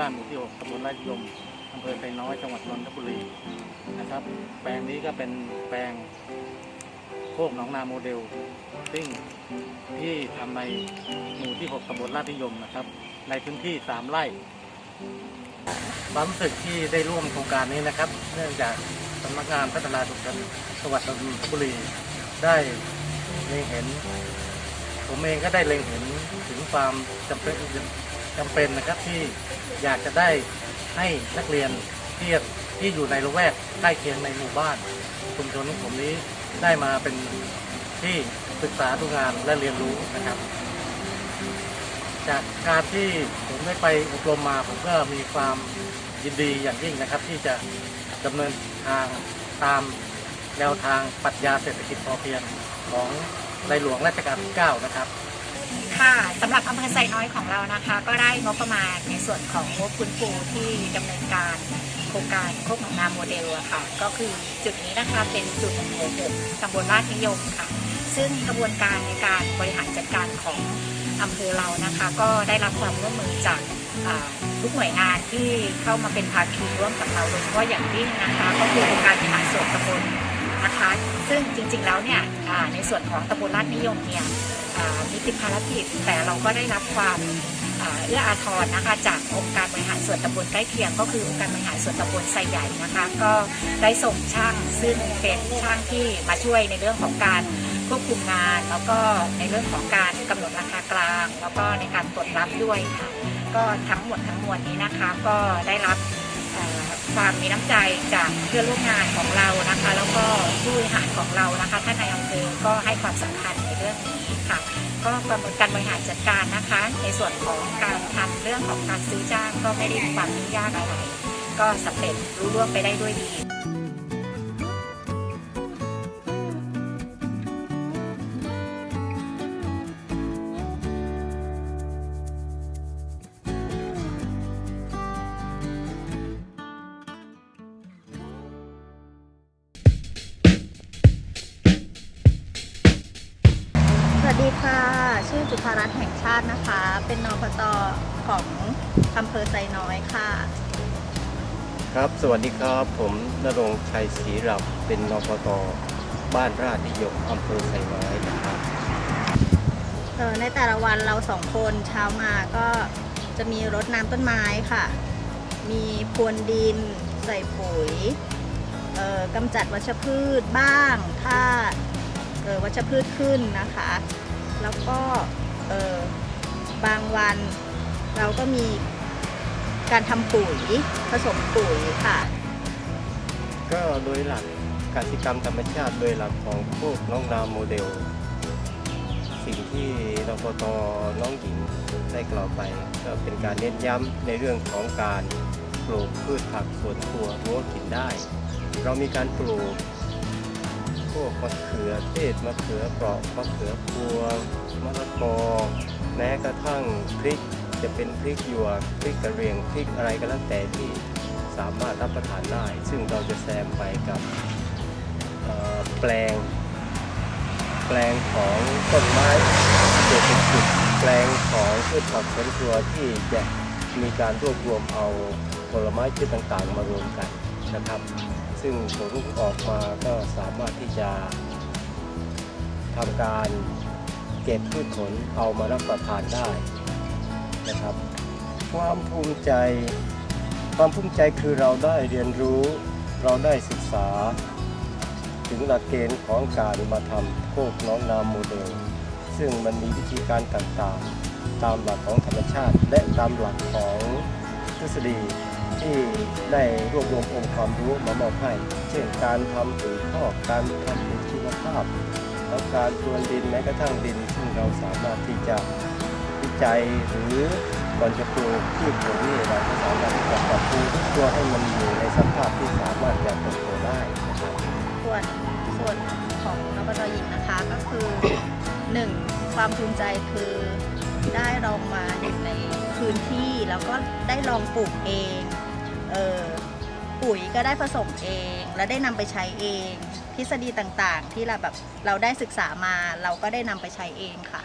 บ้านหมู่ที่6ตำบลราชยมอำเภอไซน้อย จังหวัดนนทบุรีนะครับ แปลงนี้ก็เป็นแปลงโคกหนองนาโมเดลซึ่งที่ทำในหมู่ที่ 6ตำบลราชนิยมนะครับ ในพื้นที่ 3 ไร่ความรู้สึกที่ได้ร่วมโครงการนี้นะครับ เนื่องจากสำนักงานพัฒนาชุมชนจังหวัดนนทบุรีได้เล็งเห็น ผมเองก็ได้เล็งเห็นถึงความจำเป็น จำเป็นนะครับที่อยากจะได้ให้นักเรียนที่ที่อยู่ในละแวกใกล้เคียงในหมู่บ้านชุมชนของผมนี้ได้มาเป็นที่ศึกษาดูงานและเรียนรู้นะครับ จากการที่ผมได้ไปอบรมมาผมก็มีความยินดีอย่างยิ่งนะครับ ที่จะดำเนินทางตามแนวทางปรัชญาเศรษฐกิจพอเพียงของในหลวงรัชกาลที่ 9 นะครับ ค่ะสำหรับอำเภอไซน้อยของเรานะคะ ก็ได้งบประมาณในส่วนของงบฟื้นฟูที่ดำเนินการโครงการโคกหนองนาโมเดลอะค่ะ ก็คือจุดนี้นะคะเป็นจุดหมู่หกตำบลราชนิยมค่ะ ซึ่งกระบวนการในการบริหารจัดการของอำเภอเรานะคะ ก็ได้รับความร่วมมือจากทุกหน่วยงานที่เข้ามาเป็นภาคีร่วมกับเราโดยเฉพาะอย่างยิ่งนะคะ ก็คือองค์การบริหารส่วนตำบล นะคะ ซึ่งจริงๆแล้วเนี่ยในส่วนของตำบลราชนิยมเนี่ยมีติดภารกิจแต่เราก็ได้รับความเอื้ออาทรนะคะจากองค์การบริหารส่วนตำบลใกล้เคียง ก็คือองค์การบริหารส่วนตำบลไซใหญ่นะคะก็ได้ส่งช่างซึ่งเป็นช่างที่มาช่วยในเรื่องของการควบคุมงาน แล้วก็ในเรื่องของการกำหนดราคากลาง แล้วก็ในการตรวจรับด้วยค่ะก็ทั้งหมดทั้งมวลนี้นะคะก็ได้รับ ความมีน้ำใจจากเพื่อนร่วมงานของเรานะคะ แล้วก็ผู้บริหารของเรานะคะท่านนายอำเภอก็ให้ความสำคัญในเรื่องนี้ค่ะ ก็กระเมินการบริหารจัดการนะคะ ในส่วนของการทำเรื่องของการซื้อจ้างก็ไม่ได้มีความยุ่งยากอะไร ก็สำเร็จรู้ร่วงไปได้ด้วยดี ค่ะ ชื่อจุธารัตน์แห่งชาตินะคะ เป็นนปตของอำเภอไซน้อยค่ะ ครับ สวัสดีครับ ผมนรงค์ชัยศรีรำเป็นนปตบ้านราชนิยมอำเภอไซน้อยนะครับเอ่อในแต่ละวันเราสองคนเช้ามาก็จะมีรดน้ำต้นไม้ค่ะ มีพรวนดิน ใส่ปุ๋ยเอ่อกำจัดวัชพืชบ้าง ถ้าเอ่อวัชพืชขึ้นนะคะ แล้วก็บางวันเราก็มีการทำปุ๋ยผสมปุ๋ยค่ะ ก็โดยหลักกสิกรรมธรรมชาติโดยหลักของพวกน้องนามโมเดล สิ่งที่นปตน้องหญิงได้กล่าวไป ก็เป็นการเน้นย้ำในเรื่องของการปลูกพืชผักสวนครัวรั้วกินได้ เรามีการปลูก พวกมะเขือเทศมะเขือเปราะมะเขือพวงมะละกอแม้กระทั่งพริกจะเป็นพริกหยวกพริกกระเรียงพริกอะไรก็แล้วแต่ที่สามารถรับประทานได้ ซึ่งเราจะแซมไปกับแปลง แปลงของต้นไม้เศรษฐกิจแปลงของพืชผักสวนครัวที่จะมีการรวบรวมเอาผลไม้ชนิดต่างๆ มารวมกันนะครับ ซึ่งผลออกมาก็สามารถ จะทำการเก็บพืชผลเอามารับประทานได้นะครับ ความภูมิใจความภูมิใจคือเราได้เรียนรู้เราได้ศึกษา ถึงหลักเกณฑ์ของการมาทำโคกน้องนามโมเดล ซึ่งมันมีวิธีการต่างๆ ตามหลักของธรรมชาติ และตามหลักของทฤษฎี ที่ได้รวบรวมองค์ความรู้มามอบให้ เช่นการทำปุ๋ยคอกการทำปุ๋ยชีวภาพ แล้วการพรวนดินแม้กระทั่งดิน ซึ่งเราสามารถที่จะวิจัยหรือก่อนจะปลูกพืชผลนี่เราก็สามารถที่จะปรับปรุงทุกตัวให้มันอยู่ในสภาพที่สามารถจะเติบโตได้นะครับส่วนส่วนของนปตหญิงนะคะก็คือหนึ่งความภูมิใจคือได้ลองมาอยู่ในพื้นที่แล้วก็ได้ลองปลูกเอง เออปุ๋ยก็ได้ผสมเอง และได้นำไปใช้เอง ทฤษฎีต่างๆ ที่เราแบบเราได้ศึกษามาเราก็ได้นำไปใช้เองค่ะ